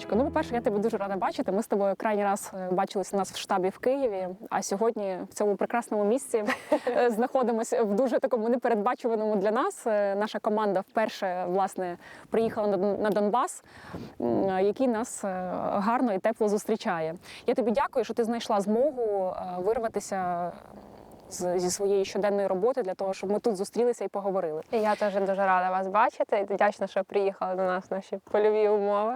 Іриночко, ну, по-перше, я тебе дуже рада бачити. Ми з тобою крайній раз е, бачилися у нас в штабі в Києві, а сьогодні в цьому прекрасному місці е, знаходимося в дуже такому непередбачуваному для нас. Е, Наша команда вперше власне приїхала на Дон- на Донбас, який нас гарно і тепло зустрічає. Я тобі дякую, що ти знайшла змогу вирватися зі своєї щоденної роботи для того, щоб ми тут зустрілися і поговорили. І я теж дуже рада вас бачити і вдячна, що приїхали до нас наші польові умови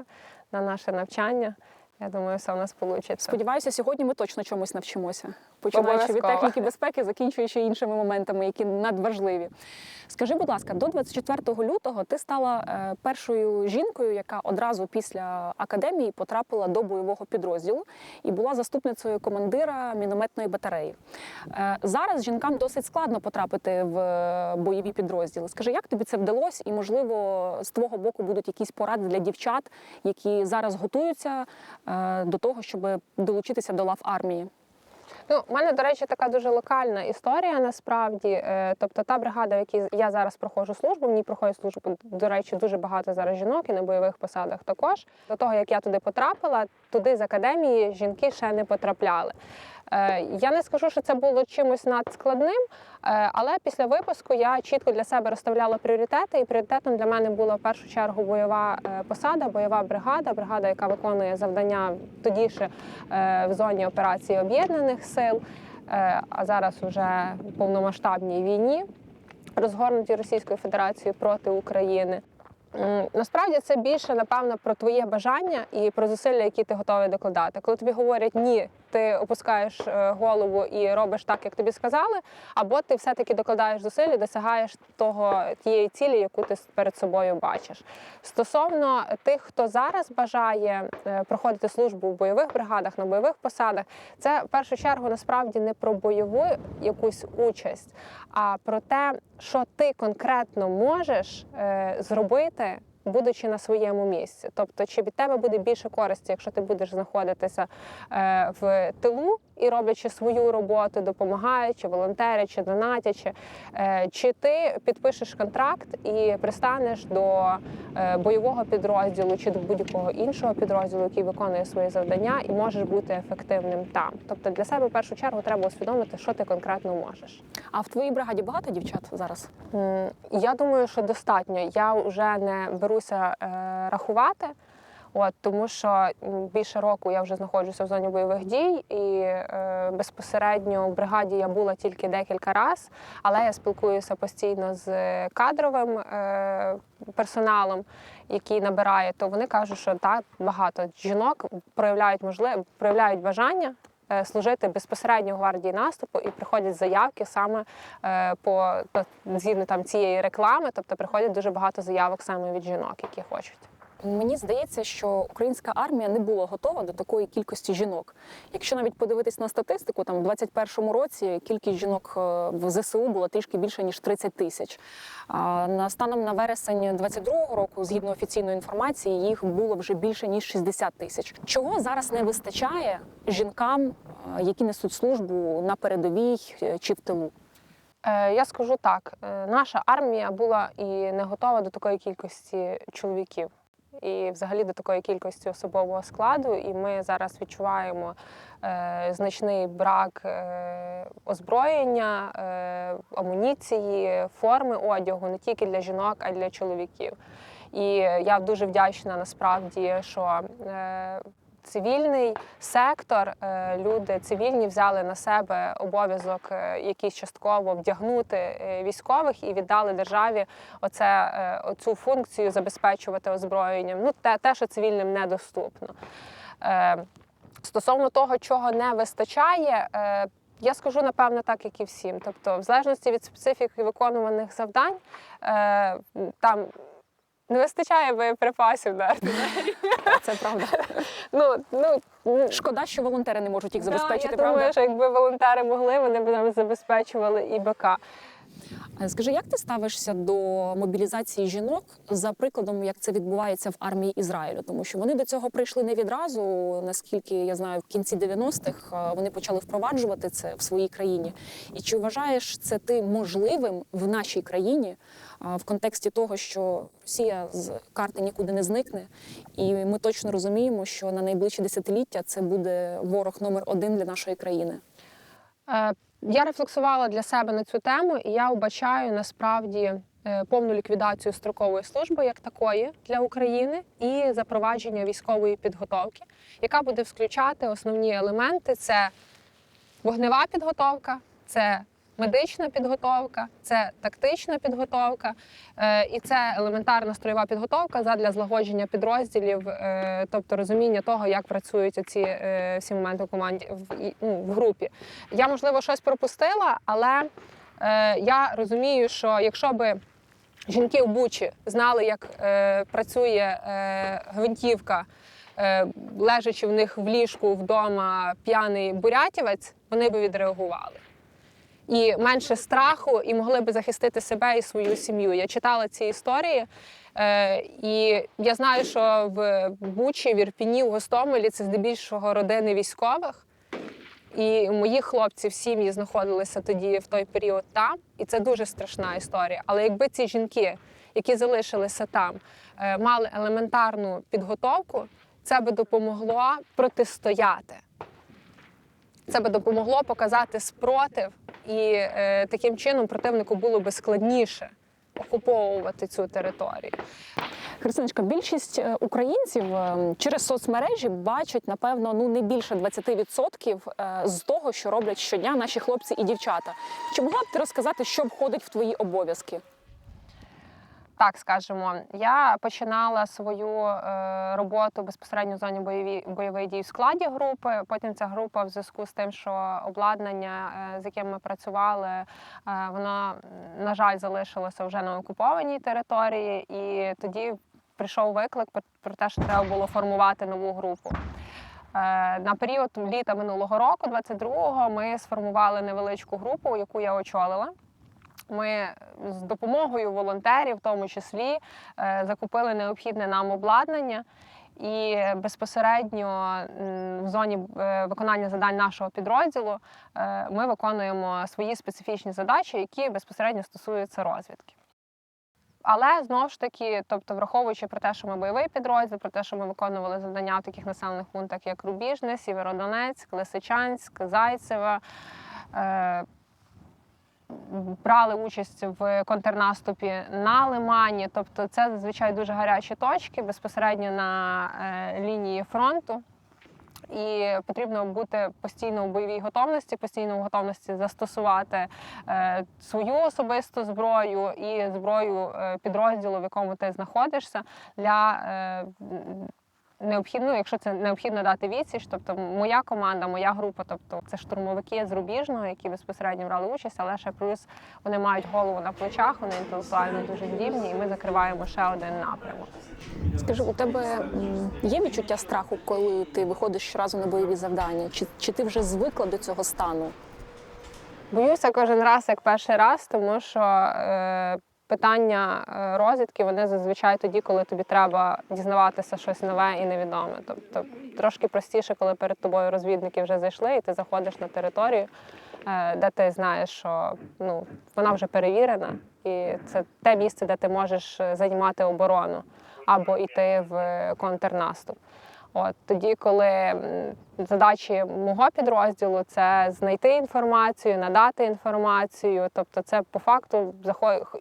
на наше навчання. Я думаю, все у нас вийде. Сподіваюся, сьогодні ми точно чомусь навчимося, починаючи від техніки безпеки, закінчуючи іншими моментами, які надважливі. Скажи, будь ласка, до 24 лютого ти стала е, першою жінкою, яка одразу після академії потрапила до бойового підрозділу і була заступницею командира мінометної батареї. Е, Зараз жінкам досить складно потрапити в е, бойові підрозділи. Скажи, як тобі це вдалося? І можливо, з твого боку будуть якісь поради для дівчат, які зараз готуються до того, щоб долучитися до лав армії. Ну, у мене, до речі, така дуже локальна історія насправді. Е, Тобто та бригада, в якій я зараз проходжу службу, в ній проходить службу, до речі, дуже багато зараз жінок і на бойових посадах також. До того, як я туди потрапила, туди з академії жінки ще не потрапляли. Е, Я не скажу, що це було чимось надскладним, е, але після випуску я чітко для себе розставляла пріоритети, і пріоритетом для мене була в першу чергу бойова е, посада, бойова бригада, бригада, яка виконує завдання тоді ще в зоні операції об'єднаних сил, а зараз уже в повномасштабній війні, розгорнутій Російською Федерацією проти України. Насправді це більше напевно про твоє бажання і про зусилля, які ти готовий докладати. Коли тобі говорять ні, ти опускаєш е, голову і робиш так, як тобі сказали, або ти все-таки докладаєш зусиль і досягаєш того тієї цілі, яку ти перед собою бачиш. Стосовно тих, хто зараз бажає е, проходити службу в бойових бригадах на бойових посадах, це в першу чергу насправді не про бойову якусь участь, а про те, що ти конкретно можеш е, зробити. Будучи на своєму місці, тобто чи від тебе буде більше користі, якщо ти будеш знаходитися е, в тилу і роблячи свою роботу, допомагаючи, волонтерячи, донатячи, е, чи ти підпишеш контракт і пристанеш до е, бойового підрозділу чи до будь-якого іншого підрозділу, який виконує свої завдання, і можеш бути ефективним там. Тобто для себе в першу чергу треба усвідомити, що ти конкретно можеш. А в твоїй бригаді багато дівчат зараз? Я думаю, що достатньо. Я вже не беруся е, рахувати. От, тому що більше року я вже знаходжуся в зоні бойових дій, і е, безпосередньо в бригаді я була тільки декілька разів, але я спілкуюся постійно з кадровим е, персоналом, який набирає, то вони кажуть, що так багато жінок проявляють можливо, проявляють бажання. Е, Служити безпосередньо гвардії наступу і приходять заявки саме е, по по- згідно там цієї реклами, тобто приходять дуже багато заявок саме від жінок, які хочуть. Мені здається, що українська армія не була готова до такої кількості жінок. Якщо навіть подивитись на статистику, там в 21-му році кількість жінок е, в ЗСУ була трішки більше ніж 30 тисяч. На станом на вересень 22-го року, згідно офіційної інформації, їх було вже більше ніж 60 тисяч. Чого зараз не вистачає жінкам, е, які несуть службу на передовій е, чи в тилу? Я скажу так: наша армія була і не готова до такої кількості чоловіків. І взагалі до такої кількості особового складу, і ми зараз відчуваємо е, значний брак е, озброєння, е, амуніції, форми одягу не тільки для жінок, а й для чоловіків. І я дуже вдячна насправді, що е, цивільний сектор, е, люди цивільні взяли на себе обов'язок е, якийсь частково вдягнути е, військових і віддали державі оце, оцю функцію забезпечувати озброєнням. Ну, те, те, що цивільним недоступно. Стосовно того, чого не вистачає, я скажу напевно так, як і всім. Тобто, в залежності від специфіки виконуваних завдань, там не вистачає боєприпасів артилерію. Це правда. Ну, ну, Шкода, що волонтери не можуть їх Да, забезпечити. я правда? думаю, що якби волонтери могли, вони б нам забезпечували і БК. Скажи, як ти ставишся до мобілізації жінок за прикладом, як це відбувається в армії Ізраїлю? Тому що вони до цього прийшли не відразу. Наскільки я знаю, в кінці 90-х е, вони почали впроваджувати це в своїй країні. І чи вважаєш це ти можливим в нашій країні в контексті того, що Росія з карти нікуди не зникне, і ми точно розуміємо, що на найближчі десятиліття це буде ворог номер один для нашої країни? Е, Я рефлексувала для себе на цю тему, і я вбачаю насправді е, повну ліквідацію строкової служби як такої для України і запровадження військової підготовки, яка буде включати основні елементи: це вогнева підготовка, це медична підготовка, це тактична підготовка, е, і це елементарна строєва підготовка задля злагодження підрозділів, е, тобто розуміння того, як працюють ці е, всі моменти в команді ну, в групі. Я можливо щось пропустила, але я розумію, що якщо би жінки в Бучі знали, як працює гвинтівка, лежачи в них в ліжку вдома п'яний бурятівець, вони би відреагували. І менше страху, і могли би захистити себе і свою сім'ю. Я читала ці історії, е, і я знаю, що в Бучі, в Ірпіні, в Гостомелі це здебільшого родини військових. І мої хлопці в сім'ї знаходилися тоді в той період там, і це дуже страшна історія. Але якби ці жінки, які залишилися там, е, мали елементарну підготовку, це би допомогло протистояти. Це би допомогло показати спротив, і е, таким чином противнику було би складніше окуповувати цю територію. Христиночка, більшість е, українців е, через соцмережі бачать, напевно, ну не більше 20% е, з того, що роблять щодня наші хлопці і дівчата. Чи могла б ти розказати, що входить в твої обов'язки? Так скажемо, я починала свою е, роботу безпосередньо в зоні бойові бойових дій в складі групи. Потім ця група, в зв'язку з тим, що обладнання, е, з яким ми працювали, е, воно на жаль залишилося вже на окупованій території, і тоді прийшов виклик про- те, що треба було формувати нову групу. Е, На період літа минулого року, 22-го, ми сформували невеличку групу, яку я очолила. Ми з допомогою волонтерів, в тому числі, е, закупили необхідне нам обладнання. І безпосередньо в зоні е, виконання завдань нашого підрозділу е, ми виконуємо свої специфічні задачі, які безпосередньо стосуються розвідки. Але знову ж таки, тобто, враховуючи про те, що ми бойовий підрозділ, про те, що ми виконували завдання в таких населених пунктах, як Рубіжне, Сєвєродонецьк, Лисичанськ, Зайцеве. Брали участь в контрнаступі на Лимані. Тобто, це зазвичай дуже гарячі точки безпосередньо на е, лінії фронту. І потрібно бути постійно в бойовій готовності, постійно в готовності застосувати е, свою особисту зброю і зброю е, підрозділу, в якому ти знаходишся, для е, необхідно, якщо це необхідно дати відсіч. Тобто, моя команда, моя група, тобто це штурмовики з Рубіжного, які безпосередньо брали участь, але ще плюс вони мають голову на плечах, вони інтелектуально дуже здібні, і ми закриваємо ще один напрямок. Скажи, у тебе є відчуття страху, коли ти виходиш щоразу на бойові завдання? Чи, чи ти вже звикла до цього стану? Боюся кожен раз як перший раз, тому що е, питання е, розвідки вони зазвичай тоді, коли тобі треба дізнаватися щось нове і невідоме. Тобто трошки простіше, коли перед тобою розвідники вже зайшли, і ти заходиш на територію, е, де ти знаєш, що ну, вона вже перевірена, і це те місце, де ти можеш е, займати оборону або йти в контрнаступ. От тоді, коли задачі мого підрозділу це знайти інформацію, надати інформацію, тобто це по факту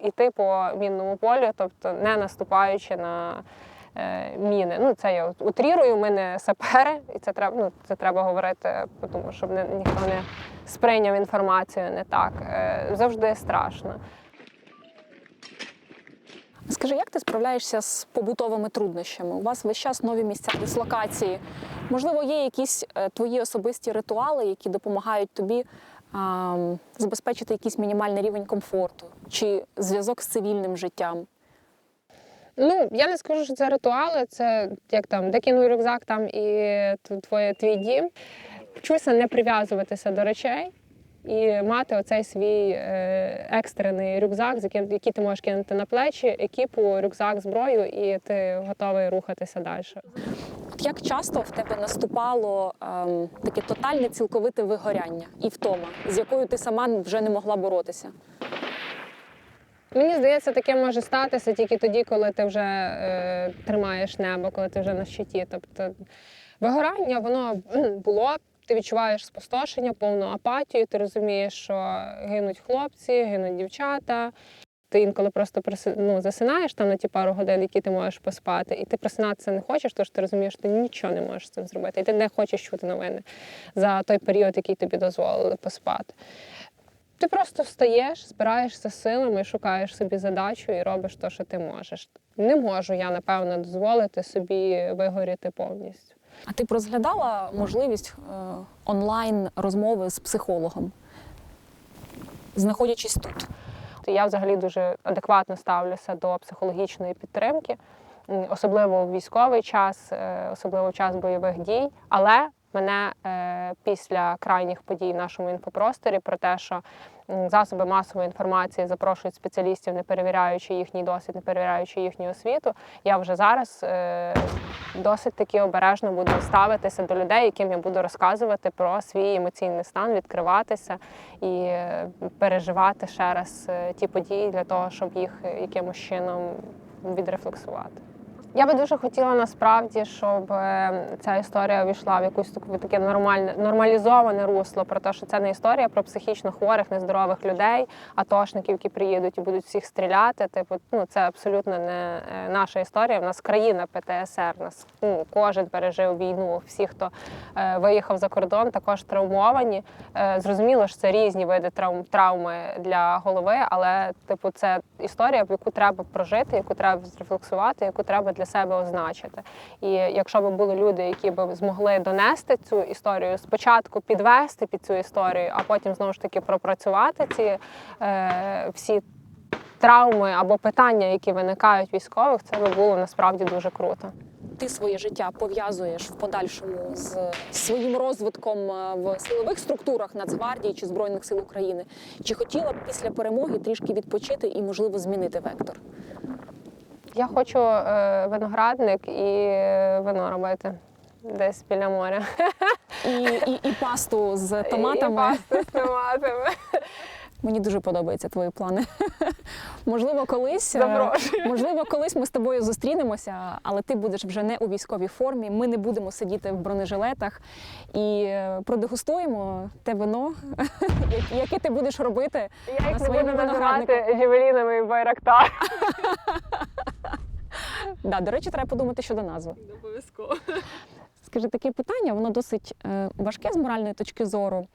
йти по мінному полю, тобто не наступаючи на е, міни. Ну це я утрірую, ми не сапери, і це треба. Ну це треба говорити, тому щоб не ніхто не сприйняв інформацію не так. Е, завжди страшно. Скажи, як ти справляєшся з побутовими труднощами? У вас весь час нові місця дислокації. Можливо, є якісь е, твої особисті ритуали, які допомагають тобі а, забезпечити якийсь мінімальний рівень комфорту чи зв'язок з цивільним життям? Ну, я не скажу, що це ритуали, це як там, де кинув рюкзак, там і твоє твій дім. Вчуся не прив'язуватися до речей. І мати оцей свій е, екстрений рюкзак, з яким який ти можеш кинути на плечі, екіпу, рюкзак, зброю, і ти готовий рухатися далі. Як часто в тебе наступало ем, таке тотальне цілковите вигоряння і втома, з якою ти сама вже не могла боротися? Мені здається, таке може статися тільки тоді, коли ти вже е, тримаєш небо, коли ти вже на щиті. Тобто вигорання, воно було. Ти відчуваєш спустошення, повну апатію. Ти розумієш, що гинуть хлопці, гинуть дівчата. Ти інколи просто ну, засинаєш там на ті пару годин, які ти можеш поспати, і ти просинатися не хочеш, тому що ти розумієш, що ти нічого не можеш з цим зробити. І ти не хочеш чути новини за той період, який тобі дозволили поспати. Ти просто встаєш, збираєшся силами, шукаєш собі задачу і робиш те, що ти можеш. Не можу я, напевно, дозволити собі вигоріти повністю. А ти б розглядала можливість е, онлайн розмови з психологом, знаходячись тут? Я взагалі дуже адекватно ставлюся до психологічної підтримки, особливо в військовий час, е, особливо в час бойових дій. Але мене е, після крайніх подій в нашому інфопросторі про те, що засоби масової інформації запрошують спеціалістів, не перевіряючи їхній досвід, не перевіряючи їхню освіту. Я вже зараз досить таки обережно буду ставитися до людей, яким я буду розказувати про свій емоційний стан, відкриватися і переживати ще раз е, ті події для того, щоб їх якимось чином відрефлексувати. Я би дуже хотіла насправді, щоб е, ця історія увійшла в якусь таку таке нормальне нормалізоване русло про те, що це не історія про психічно хворих, нездорових людей, атошників, які приїдуть і будуть всіх стріляти. Типу, ну це абсолютно не е, наша історія. В нас країна ПТСР. Нас ну, кожен пережив війну. Всі, хто е, виїхав за кордон, також травмовані. Е, зрозуміло, що це різні види травм травми для голови, але типу, це історія, яку треба прожити, яку треба зрефлексувати, яку треба для себе означити. І якщо б були люди, які б змогли донести цю історію, спочатку підвести під цю історію, а потім знову ж таки пропрацювати ці е, всі. Травми або питання, які виникають військових, це би було насправді дуже круто. Ти своє життя пов'язуєш в подальшому з своїм розвитком е, в силових структурах Нацгвардії чи Збройних сил України? Чи хотіла б після перемоги трішки відпочити і, можливо, змінити вектор? Я хочу е, виноградник і е, вино робити десь біля моря. І, і, і пасту з томатами. І пасту з томатами. Мені дуже подобаються твої плани. Можливо, колись е, можливо, колись ми з тобою зустрінемося, але ти будеш вже не у військовій формі. Ми не будемо сидіти в бронежилетах і е, продегустуємо те вино, яке ти будеш робити. Я На їх не буду називати Джевелінами і Байрактар. Да, до речі, треба подумати щодо назви. Обов'язково. Скажи, таке питання, воно досить е, важке з моральної точки зору.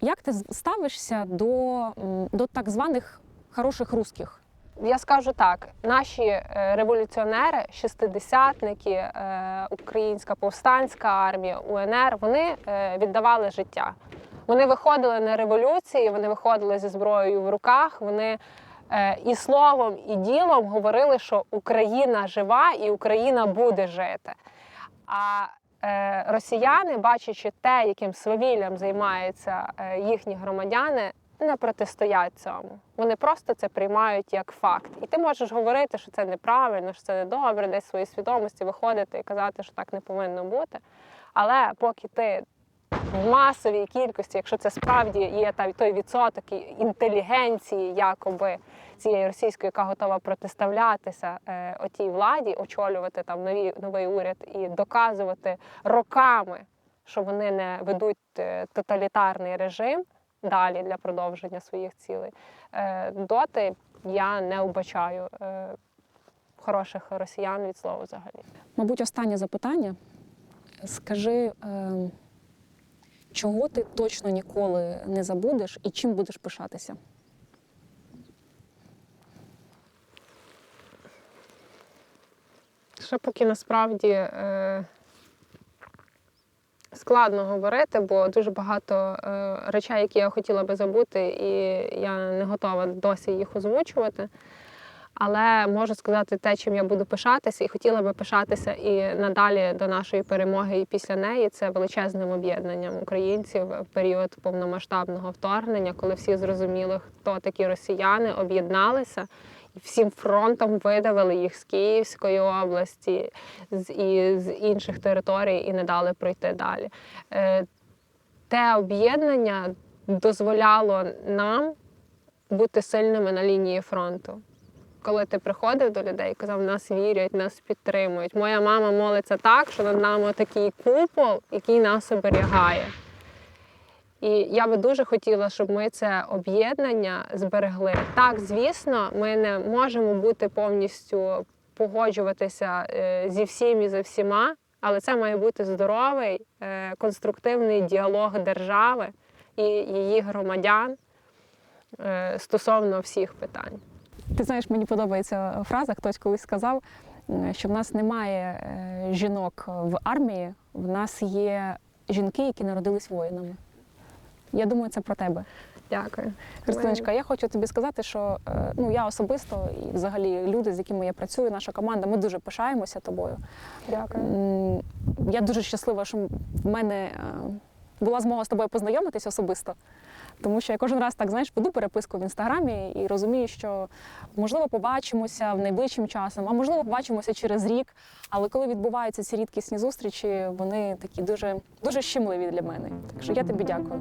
Як ти ставишся до, до так званих хороших русських? Я скажу так: наші е, революціонери, шестидесятники, е, українська повстанська армія, УНР, вони е, віддавали життя. Вони виходили на революції, вони виходили зі зброєю в руках. Вони і словом, і ділом говорили, що Україна жива і Україна буде жити. А росіяни, бачачи те, яким свавіллям займаються е, їхні громадяни, не протистоять цьому. Вони просто це приймають як факт. І ти можеш говорити, що це неправильно, що це недобре, десь в своїй свідомості виходити і казати, що так не повинно бути. Але поки ти в масовій кількості, якщо це справді є той відсоток інтелігенції, якоби цієї російської, яка готова протиставлятися е, отій владі, очолювати там нові, новий уряд і доказувати роками, що вони не ведуть е, тоталітарний режим далі для продовження своїх цілей, е, доти я не вбачаю хороших росіян від слова взагалі. Мабуть, останнє запитання. Скажи, чого ти точно ніколи не забудеш і чим будеш пишатися? Ще поки насправді е, складно говорити, бо дуже багато е, речей, які я хотіла би забути, і я не готова досі їх озвучувати. Але можу сказати те, чим я буду пишатися, і хотіла би пишатися і надалі до нашої перемоги, і після неї це величезним об'єднанням українців в період повномасштабного вторгнення, коли всі зрозуміли, хто такі росіяни, об'єдналися всім фронтом видавили їх з Київської області з і з інших територій і не дали пройти далі. Е, Те об'єднання дозволяло нам бути сильними на лінії фронту. Коли ти приходив до людей, казав, нас вірять, нас підтримують. Моя мама молиться так, що над нами такий купол, який нас оберігає. І я би дуже хотіла, щоб ми це об'єднання зберегли. Так, звісно, ми не можемо бути повністю погоджуватися е, зі всім і за всіма, але це має бути здоровий, е, конструктивний діалог держави і її громадян е, стосовно всіх питань. Ти знаєш, мені подобається фраза, хтось колись сказав, що в нас немає жінок в армії, в нас є жінки, які народились воїнами. Я думаю, це про тебе. Дякую. Христиночка, я хочу тобі сказати, що е, ну я особисто і взагалі люди, з якими я працюю, наша команда, ми дуже пишаємося тобою. Дякую. Я дуже щаслива, що в мене е, була змога з тобою познайомитись особисто. Тому що я кожен раз так знаєш, веду переписку в інстаграмі і розумію, що можливо побачимося в найближчим часом, а можливо, побачимося через рік. Але коли відбуваються ці рідкісні зустрічі, вони такі дуже дуже щемливі для мене. Так що я тобі дякую.